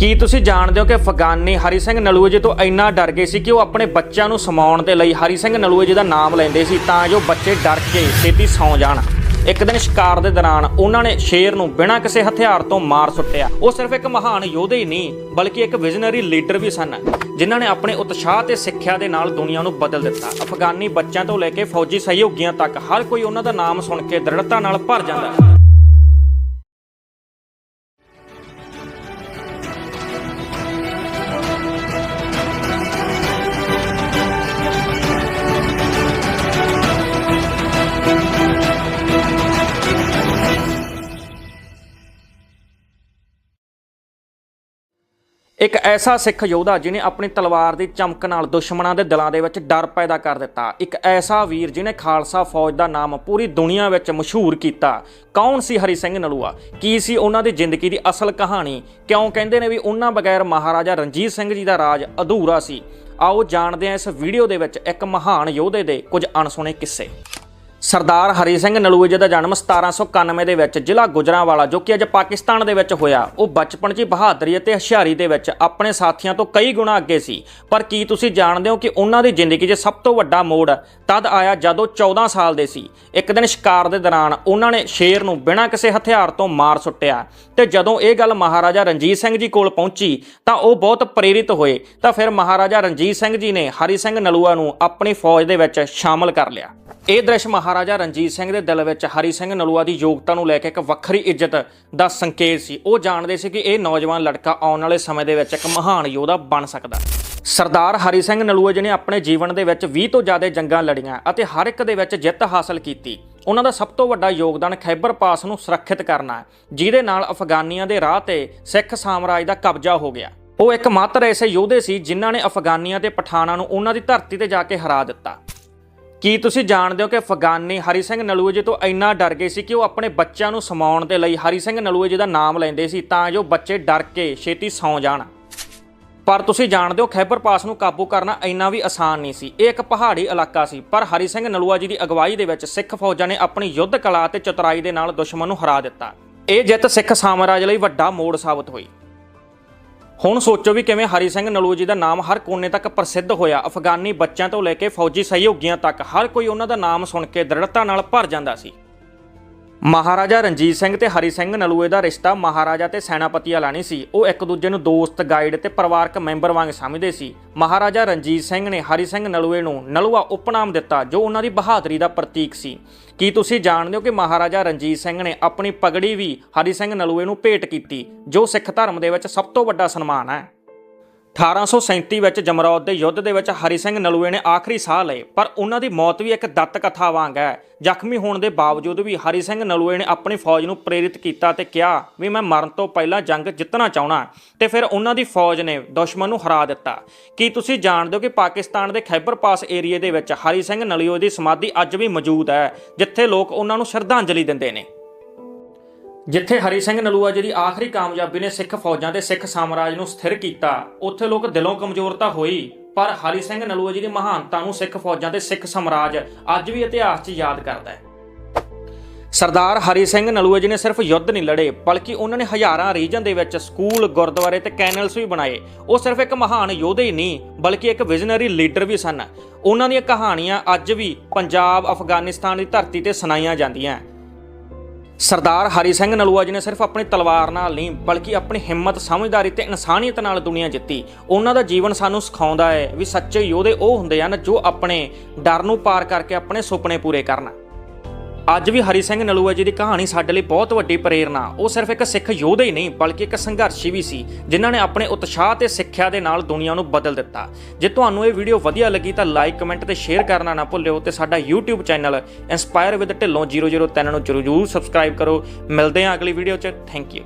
ਕੀ ਤੁਸੀਂ ਜਾਣਦੇ ਹੋ ਕਿ ਅਫਗਾਨੀ ਹਰੀ ਸਿੰਘ ਨਲੂਏ ਜੀ ਤੋਂ ਇੰਨਾ ਡਰ ਗਏ ਸੀ ਕਿ ਉਹ ਆਪਣੇ ਬੱਚਿਆਂ ਨੂੰ ਸਮਾਉਣ ਦੇ ਲਈ ਹਰੀ ਸਿੰਘ ਨਲੂਏ ਜੀ ਦਾ ਨਾਮ ਲੈਂਦੇ ਸੀ ਤਾਂ ਜੋ ਬੱਚੇ ਡਰ ਕੇ ਛੇਤੀ ਸੌਂ ਜਾਣ? ਇੱਕ ਦਿਨ ਸ਼ਿਕਾਰ ਦੇ ਦੌਰਾਨ ਉਹਨਾਂ ਨੇ ਸ਼ੇਰ ਨੂੰ ਬਿਨਾਂ ਕਿਸੇ ਹਥਿਆਰ ਤੋਂ ਮਾਰ ਸੁੱਟਿਆ। ਉਹ ਸਿਰਫ ਇੱਕ ਮਹਾਨ ਯੋਧੇ ਹੀ ਨਹੀਂ, ਬਲਕਿ ਇੱਕ ਵਿਜ਼ਨਰੀ ਲੀਡਰ ਵੀ ਸਨ, ਜਿਨ੍ਹਾਂ ਨੇ ਆਪਣੇ ਉਤਸ਼ਾਹ ਤੇ ਸਿੱਖਿਆ ਦੇ ਨਾਲ ਦੁਨੀਆ ਨੂੰ ਬਦਲ ਦਿੱਤਾ। ਅਫਗਾਨੀ ਬੱਚਿਆਂ ਤੋਂ ਲੈ ਕੇ ਫੌਜੀ ਸਹਿਯੋਗੀਆਂ ਤੱਕ ਹਰ ਕੋਈ ਉਹਨਾਂ ਦਾ ਨਾਮ ਸੁਣ ਕੇ ਦ੍ਰਿੜਤਾ ਨਾਲ ਭਰ ਜਾਂਦਾ ਇੱਕ ਐਸਾ ਸਿੱਖ ਯੋਧਾ ਜਿਨੇ ਆਪਣੀ ਤਲਵਾਰ ਦੀ ਚਮਕ ਨਾਲ ਦੁਸ਼ਮਣਾਂ ਦੇ ਦਿਲਾਂ ਦੇ ਵਿੱਚ ਡਰ ਪੈਦਾ ਕਰ ਦਿੱਤਾ। ਇੱਕ ਐਸਾ ਵੀਰ ਜਿਨੇ ਖਾਲਸਾ ਫੌਜ ਦਾ ਨਾਮ ਪੂਰੀ ਦੁਨੀਆ ਵਿੱਚ ਮਸ਼ਹੂਰ ਕੀਤਾ। ਕੌਣ ਸੀ ਹਰੀ ਸਿੰਘ ਨਲੂਆ? ਕੀ ਸੀ ਉਹਨਾਂ ਦੀ ਜ਼ਿੰਦਗੀ ਦੀ ਅਸਲ ਕਹਾਣੀ? ਕਿਉਂ ਕਹਿੰਦੇ ਨੇ ਵੀ ਉਹਨਾਂ ਬਗੈਰ ਮਹਾਰਾਜਾ ਰਣਜੀਤ ਸਿੰਘ ਜੀ ਦਾ ਰਾਜ ਅਧੂਰਾ ਸੀ? ਆਓ ਜਾਣਦੇ ਹਾਂ ਇਸ ਵੀਡੀਓ ਦੇ ਵਿੱਚ ਇੱਕ ਮਹਾਨ ਯੋਧੇ ਦੇ ਕੁਝ ਅਣਸੁਣੇ ਕਿੱਸੇ। ਸਰਦਾਰ ਹਰੀ ਸਿੰਘ ਨਲੂਏ ਜੀ ਦਾ ਜਨਮ 1791 ਦੇ ਵਿੱਚ ਜ਼ਿਲ੍ਹਾ ਗੁਜਰਾਂਵਾਲਾ, ਜੋ ਕਿ ਅੱਜ ਪਾਕਿਸਤਾਨ ਦੇ ਵਿੱਚ ਹੋਇਆ। ਉਹ ਬਚਪਨ 'ਚ ਹੀ ਬਹਾਦਰੀ ਅਤੇ ਹੁਸ਼ਿਆਰੀ ਦੇ ਵਿੱਚ ਆਪਣੇ ਸਾਥੀਆਂ ਤੋਂ ਕਈ ਗੁਣਾ ਅੱਗੇ ਸੀ। ਪਰ ਕੀ ਤੁਸੀਂ ਜਾਣਦੇ ਹੋ ਕਿ ਉਹਨਾਂ ਦੀ ਜ਼ਿੰਦਗੀ 'ਚ ਸਭ ਤੋਂ ਵੱਡਾ ਮੋੜ ਤਦ ਆਇਆ ਜਦੋਂ 14 ਸਾਲ ਦੇ ਸੀ? ਇੱਕ ਦਿਨ ਸ਼ਿਕਾਰ ਦੇ ਦੌਰਾਨ ਉਹਨਾਂ ਨੇ ਸ਼ੇਰ ਨੂੰ ਬਿਨਾਂ ਕਿਸੇ ਹਥਿਆਰ ਤੋਂ ਮਾਰ ਸੁੱਟਿਆ ਤੇ ਜਦੋਂ ਇਹ ਗੱਲ ਮਹਾਰਾਜਾ ਰਣਜੀਤ ਸਿੰਘ ਜੀ ਕੋਲ ਪਹੁੰਚੀ ਤਾਂ ਉਹ ਬਹੁਤ ਪ੍ਰੇਰਿਤ ਹੋਏ। ਤਾਂ ਫਿਰ ਮਹਾਰਾਜਾ ਰਣਜੀਤ ਸਿੰਘ ਜੀ ਨੇ ਹਰੀ ਸਿੰਘ ਨਲੂਆ ਨੂੰ ਆਪਣੀ ਫੌਜ ਦੇ ਵਿੱਚ ਸ਼ਾਮਲ ਕਰ ਲਿਆ। ਇਹ ਦ੍ਰਿਸ਼ ਮਹਾਰਾਜਾ ਰਣਜੀਤ ਸਿੰਘ ਦੇ ਦਿਲ ਵਿੱਚ ਹਰੀ ਸਿੰਘ ਨਲੂਆ ਦੀ ਯੋਗਤਾ ਨੂੰ ਲੈ ਕੇ ਇੱਕ ਵੱਖਰੀ ਇੱਜ਼ਤ ਦਾ ਸੰਕੇਤ ਸੀ। ਉਹ ਜਾਣਦੇ ਸੀ ਕਿ ਇਹ ਨੌਜਵਾਨ ਲੜਕਾ ਆਉਣ ਵਾਲੇ ਸਮੇਂ ਦੇ ਵਿੱਚ ਇੱਕ ਮਹਾਨ ਯੋਧਾ ਬਣ ਸਕਦਾ ਸਰਦਾਰ ਹਰੀ ਸਿੰਘ ਨਲੂਆ ਜੀ ਨੇ ਆਪਣੇ ਜੀਵਨ ਦੇ ਵਿੱਚ 20 ਤੋਂ ਜ਼ਿਆਦਾ ਜੰਗਾਂ ਲੜੀਆਂ ਅਤੇ ਹਰ ਇੱਕ ਦੇ ਵਿੱਚ ਜਿੱਤ ਹਾਸਲ ਕੀਤੀ। ਉਹਨਾਂ ਦਾ ਸਭ ਤੋਂ ਵੱਡਾ ਯੋਗਦਾਨ ਖੈਬਰ ਪਾਸ ਨੂੰ ਸੁਰੱਖਿਅਤ ਕਰਨਾ ਹੈ, ਜਿਹਦੇ ਨਾਲ ਅਫਗਾਨੀਆਂ ਦੇ ਰਾਹ ਤੇ ਸਿੱਖ ਸਾਮਰਾਜ ਦਾ ਕਬਜ਼ਾ ਹੋ ਗਿਆ। ਉਹ ਇੱਕ ਮਾਤਰ ਐਸੇ ਯੋਧੇ ਸੀ ਜਿਨ੍ਹਾਂ ਨੇ ਅਫਗਾਨੀਆਂ ਤੇ ਪਠਾਨਾਂ ਨੂੰ ਉਹਨਾਂ ਦੀ ਧਰਤੀ ਤੇ ਜਾ ਕੇ ਹਰਾ ਦਿੱਤਾ। ਕੀ ਤੁਸੀਂ ਜਾਣਦੇ ਹੋ ਕਿ ਅਫਗਾਨੀ ਹਰੀ ਸਿੰਘ ਨਲੂਏ ਜੀ ਤੋਂ ਇੰਨਾ ਡਰ ਗਏ ਸੀ ਕਿ ਉਹ ਆਪਣੇ ਬੱਚਿਆਂ ਨੂੰ ਸਮਾਉਣ ਦੇ ਲਈ ਹਰੀ ਸਿੰਘ ਨਲੂਏ ਜੀ ਦਾ ਨਾਮ ਲੈਂਦੇ ਸੀ ਤਾਂ ਜੋ ਬੱਚੇ ਡਰ ਕੇ ਛੇਤੀ ਸੌਂ ਜਾਣ? ਪਰ ਤੁਸੀਂ ਜਾਣਦੇ ਹੋ ਖੈਬਰ ਪਾਸ ਨੂੰ ਕਾਬੂ ਕਰਨਾ ਇੰਨਾ ਵੀ ਆਸਾਨ ਨਹੀਂ ਸੀ। ਇਹ ਇੱਕ ਪਹਾੜੀ ਇਲਾਕਾ ਸੀ, ਪਰ ਹਰੀ ਸਿੰਘ ਨਲੂਆ ਜੀ ਦੀ ਅਗਵਾਈ ਦੇ ਵਿੱਚ ਸਿੱਖ ਫੌਜਾਂ ਨੇ ਆਪਣੀ ਯੁੱਧ ਕਲਾ ਤੇ ਚਤੁਰਾਈ ਦੇ ਨਾਲ ਦੁਸ਼ਮਣ ਨੂੰ ਹਰਾ ਦਿੱਤਾ। ਇਹ ਜਿੱਤ ਸਿੱਖ ਸਾਮਰਾਜ ਲਈ ਵੱਡਾ ਮੋੜ ਸਾਬਤ ਹੋਈ। ਹੁਣ ਸੋਚੋ ਵੀ ਕਿਵੇਂ ਹਰੀ ਸਿੰਘ ਨਲੂਆ ਜੀ ਦਾ ਨਾਮ ਹਰ ਕੋਨੇ ਤੱਕ ਪ੍ਰਸਿੱਧ ਹੋਇਆ। ਅਫਗਾਨੀ ਬੱਚਿਆਂ ਤੋਂ ਲੈ ਕੇ ਫੌਜੀ ਸਹਿਯੋਗੀਆਂ ਤੱਕ ਹਰ ਕੋਈ ਉਹਨਾਂ ਦਾ ਨਾਮ ਸੁਣ ਕੇ ਦ੍ਰਿੜਤਾ ਨਾਲ ਭਰ ਜਾਂਦਾ ਸੀ। ਮਹਾਰਾਜਾ ਰਣਜੀਤ ਸਿੰਘ ਤੇ ਹਰੀ ਸਿੰਘ ਨਲੂਏ ਦਾ ਰਿਸ਼ਤਾ ਮਹਾਰਾਜਾ ਤੇ ਸੈਨਾਪਤੀ ਵਾਲਾ ਨਹੀਂ ਸੀ। ਉਹ ਇੱਕ ਦੂਜੇ ਨੂੰ ਦੋਸਤ ਗਾਈਡ ਤੇ ਪਰਿਵਾਰਕ ਮੈਂਬਰ ਵਾਂਗ ਸਮਝਦੇ ਸੀ। ਮਹਾਰਾਜਾ ਰਣਜੀਤ ਸਿੰਘ ਨੇ ਹਰੀ ਸਿੰਘ ਨਲੂਏ ਨੂੰ ਨਲੂਆ ਉਪਨਾਮ ਦਿੱਤਾ, ਜੋ ਉਹਨਾਂ ਦੀ ਬਹਾਦਰੀ ਦਾ ਪ੍ਰਤੀਕ ਸੀ। ਕੀ ਤੁਸੀਂ ਜਾਣਦੇ ਹੋ ਕਿ ਮਹਾਰਾਜਾ ਰਣਜੀਤ ਸਿੰਘ ਨੇ ਆਪਣੀ ਪਗੜੀ ਵੀ ਹਰੀ ਸਿੰਘ ਨਲੂਏ ਨੂੰ ਭੇਟ ਕੀਤੀ, ਜੋ ਸਿੱਖ ਧਰਮ ਦੇ ਵਿੱਚ ਸਭ ਤੋਂ ਵੱਡਾ ਸਨਮਾਨ ਹੈ? 1837 ਵਿੱਚ ਜਮਰੌਦ ਦੇ ਯੁੱਧ ਦੇ ਵਿੱਚ ਹਰੀ ਸਿੰਘ ਨਲੂਏ ਨੇ ਆਖਰੀ ਸਾਹ ਲਏ, ਪਰ ਉਹਨਾਂ ਦੀ ਮੌਤ ਵੀ ਇੱਕ ਦੱਤ ਕਥਾ ਵਾਂਗ ਹੈ। ਜ਼ਖਮੀ ਹੋਣ ਦੇ ਬਾਵਜੂਦ ਵੀ ਹਰੀ ਸਿੰਘ ਨਲੂਏ ਨੇ ਆਪਣੀ ਫੌਜ ਨੂੰ ਪ੍ਰੇਰਿਤ ਕੀਤਾ ਤੇ ਕਿਹਾ ਵੀ ਮੈਂ ਮਰਨ ਤੋਂ ਪਹਿਲਾਂ ਜੰਗ ਜਿੱਤਣਾ ਚਾਹਣਾ ਤੇ ਫਿਰ ਉਹਨਾਂ ਦੀ ਫੌਜ ਨੇ ਦੁਸ਼ਮਣ ਨੂੰ ਹਰਾ ਦਿੱਤਾ। ਕੀ ਤੁਸੀਂ ਜਾਣਦੇ ਹੋ ਕਿ ਪਾਕਿਸਤਾਨ ਦੇ ਖੈਬਰ ਪਾਸ ਏਰੀਏ ਦੇ ਵਿੱਚ ਹਰੀ ਸਿੰਘ ਨਲੂਏ ਦੀ ਸਮਾਧੀ ਅੱਜ ਵੀ ਮੌਜੂਦ ਹੈ, ਜਿੱਥੇ ਲੋਕ ਉਹਨਾਂ ਨੂੰ ਸ਼ਰਧਾਂਜਲੀ ਦਿੰਦੇ ਨੇ? ਜਿੱਥੇ ਹਰੀ ਸਿੰਘ ਨਲੂਆ ਜੀ ਦੀ ਆਖਰੀ ਕਾਮਯਾਬੀ ਨੇ ਸਿੱਖ ਫੌਜਾਂ ਤੇ ਸਿੱਖ ਸਾਮਰਾਜ ਨੂੰ ਸਥਿਰ ਕੀਤਾ, ਉੱਥੇ ਲੋਕ ਦਿਲੋਂ ਕਮਜ਼ੋਰ ਤਾਂ ਹੋਈ, ਪਰ ਹਰੀ ਸਿੰਘ ਨਲੂਆ ਜੀ ਦੀ ਮਹਾਨਤਾ ਨੂੰ ਸਿੱਖ ਫੌਜਾਂ ਤੇ ਸਿੱਖ ਸਾਮਰਾਜ ਅੱਜ ਵੀ ਇਤਿਹਾਸ 'ਚ ਯਾਦ ਕਰਦਾ ਹੈ। ਸਰਦਾਰ ਹਰੀ ਸਿੰਘ ਨਲੂਆ ਜੀ ਨੇ ਸਿਰਫ ਯੁੱਧ ਨਹੀਂ ਲੜੇ, ਬਲਕਿ ਉਹਨਾਂ ਨੇ ਹਜ਼ਾਰਾਂ ਰੀਜਨ ਦੇ ਵਿੱਚ ਸਕੂਲ, ਗੁਰਦੁਆਰੇ ਤੇ ਕੈਨਲਸ ਵੀ ਬਣਾਏ। ਉਹ ਸਿਰਫ ਇੱਕ ਮਹਾਨ ਯੋਧੇ ਹੀ ਨਹੀਂ, ਬਲਕਿ ਇੱਕ ਵਿਜ਼ਨਰੀ ਲੀਡਰ ਵੀ ਸਨ। ਉਹਨਾਂ ਦੀਆਂ ਕਹਾਣੀਆਂ ਅੱਜ ਵੀ ਪੰਜਾਬ, ਅਫਗਾਨਿਸਤਾਨ ਦੀ ਧਰਤੀ ਤੇ ਸੁਣਾਈਆਂ ਜਾਂਦੀਆਂ। ਸਰਦਾਰ ਹਰੀ ਸਿੰਘ ਨਲੂਆ ਜੀ ਨੇ ਸਿਰਫ ਆਪਣੀ ਤਲਵਾਰ ਨਾਲ ਨਹੀਂ, ਬਲਕਿ ਆਪਣੀ ਹਿੰਮਤ, ਸਮਝਦਾਰੀ ਤੇ ਇਨਸਾਨੀਅਤ ਨਾਲ ਦੁਨੀਆ ਜਿੱਤੀ। ਉਹਨਾਂ ਦਾ ਜੀਵਨ ਸਾਨੂੰ ਸਿਖਾਉਂਦਾ ਹੈ ਵੀ ਸੱਚੇ ਯੋਧੇ ਉਹ ਹੁੰਦੇ ਹਨ ਜੋ ਆਪਣੇ ਡਰ ਨੂੰ ਪਾਰ ਕਰਕੇ ਆਪਣੇ ਸੁਪਨੇ ਪੂਰੇ ਕਰਨ। ਅੱਜ ਵੀ ਹਰੀ ਸਿੰਘ ਨਲੂਆ ਜੀ ਦੀ ਕਹਾਣੀ ਸਾਡੇ ਲਈ ਬਹੁਤ ਵੱਡੀ ਪ੍ਰੇਰਨਾ ਉਹ ਸਿਰਫ ਇੱਕ ਸਿੱਖ ਯੋਧਾ ਹੀ ਨਹੀਂ, ਬਲਕਿ ਇੱਕ ਸੰਘਰਸ਼ੀ ਵੀ ਸੀ, ਜਿਨ੍ਹਾਂ ਨੇ ਆਪਣੇ ਉਤਸ਼ਾਹ ਤੇ ਸਿੱਖਿਆ ਦੇ ਨਾਲ ਦੁਨੀਆ ਨੂੰ ਬਦਲ ਦਿੱਤਾ। ਜੇ ਤੁਹਾਨੂੰ ਇਹ ਵੀਡੀਓ ਵਧੀਆ ਲੱਗੀ ਤਾਂ ਲਾਈਕ, ਕਮੈਂਟ ਤੇ ਸ਼ੇਅਰ ਕਰਨਾ ਨਾ ਭੁੱਲਿਓ ਤੇ ਸਾਡਾ YouTube channel inspire with Dhillon 003 ਨੂੰ ਜਰੂਰ ਸਬਸਕ੍ਰਾਈਬ ਕਰੋ। ਮਿਲਦੇ ਹਾਂ ਅਗਲੀ ਵੀਡੀਓ 'ਚ। Thank you